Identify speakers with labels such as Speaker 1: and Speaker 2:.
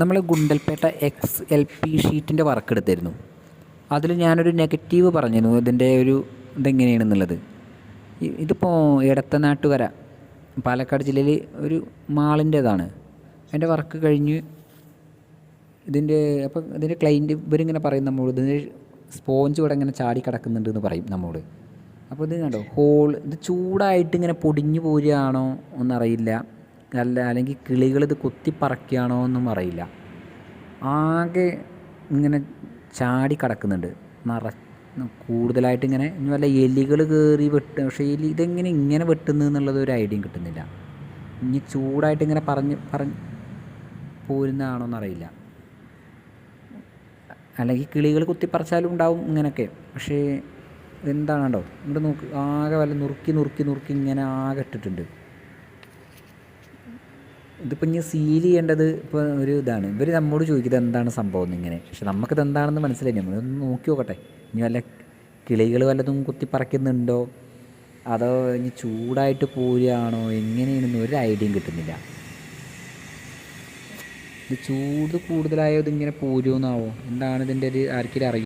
Speaker 1: നമ്മൾ Gundlupet X L P ഷീറ്റിന്റെ work എടുത്തിരുന്നു അതിൽ ഞാനൊരു നെഗറ്റീവ് പറഞ്ഞിരുന്നു. ഇതിന്റെ ഒരു ഇതെങ്ങനെയാണെന്നുള്ളത്. ഇതിപ്പോൾ എടത്തനാട്ടുകര പാലക്കാട് ജില്ലയിൽ ഒരു മാളിന്റേതാണ് അതിന്റെ വർക്ക് കഴിഞ്ഞ് ഇതിന്റെ അപ്പം ഇതിന്റെ ക്ലൈന്റ് ഇവരിങ്ങനെ പറയും നമ്മോട് ഇതിന് സ്പോഞ്ച് ഇവിടെ ഇങ്ങനെ ചാടി കിടക്കുന്നുണ്ട് എന്ന് പറയും നമ്മോട് അപ്പോൾ ഇത് കണ്ടോ? ഹോൾ ഇത് ചൂടായിട്ട് ഇങ്ങനെ പൊടിഞ്ഞു പോരുകയാണോ എന്നറിയില്ല. അല്ല അല്ലെങ്കിൽ കിളികൾ ഇത് കുത്തി പറക്കുകയാണോ എന്നും അറിയില്ല. ആകെ ഇങ്ങനെ ചാടി കിടക്കുന്നുണ്ട്. നിറ കൂടുതലായിട്ട് ഇങ്ങനെ വല്ല എലികൾ കയറി വെട്ട് പക്ഷേ എലി ഇതെങ്ങനെ ഇങ്ങനെ വെട്ടുന്നു എന്നുള്ളത് ഒരു ഐഡിയയും കിട്ടുന്നില്ല. ഇനി ചൂടായിട്ട് ഇങ്ങനെ പറഞ്ഞ് പറഞ്ഞ് പോരുന്നതാണോ എന്നറിയില്ല. അല്ലെങ്കിൽ കിളികൾ കുത്തിപ്പറിച്ചാലും ഉണ്ടാവും ഇങ്ങനെയൊക്കെ. പക്ഷേ എന്താണോ ഇങ്ങോട്ട് നോക്ക് ആകെ വല്ല നുറുക്കി നുറുക്കി നുറുക്കി ഇങ്ങനെ ആകെ ഇട്ടിട്ടുണ്ട്. ഇതിപ്പോൾ ഇനി സീൽ ചെയ്യേണ്ടത് ഇപ്പോൾ ഒരു ഇതാണ്. ഇവർ നമ്മോട് ചോദിക്കുന്നത് എന്താണ് സംഭവം ഇങ്ങനെ പക്ഷെ നമുക്കിത് എന്താണെന്ന് മനസ്സിലായി നമ്മളൊന്ന് നോക്കി നോക്കട്ടെ. ഇനി വല്ല കിളികൾ വല്ലതും കുത്തിപ്പറക്കുന്നുണ്ടോ അതോ ഇനി ചൂടായിട്ട് പോരുകയാണോ? എങ്ങനെയാണെന്ന് ഒരു ഐഡിയയും കിട്ടുന്നില്ല. ഇത് ചൂട് കൂടുതലായോ ഇതിങ്ങനെ പോരുമെന്നാവോ എന്താണ് ഇതിന്റെ ഒരു ആർക്കെങ്കിലും അറിയും?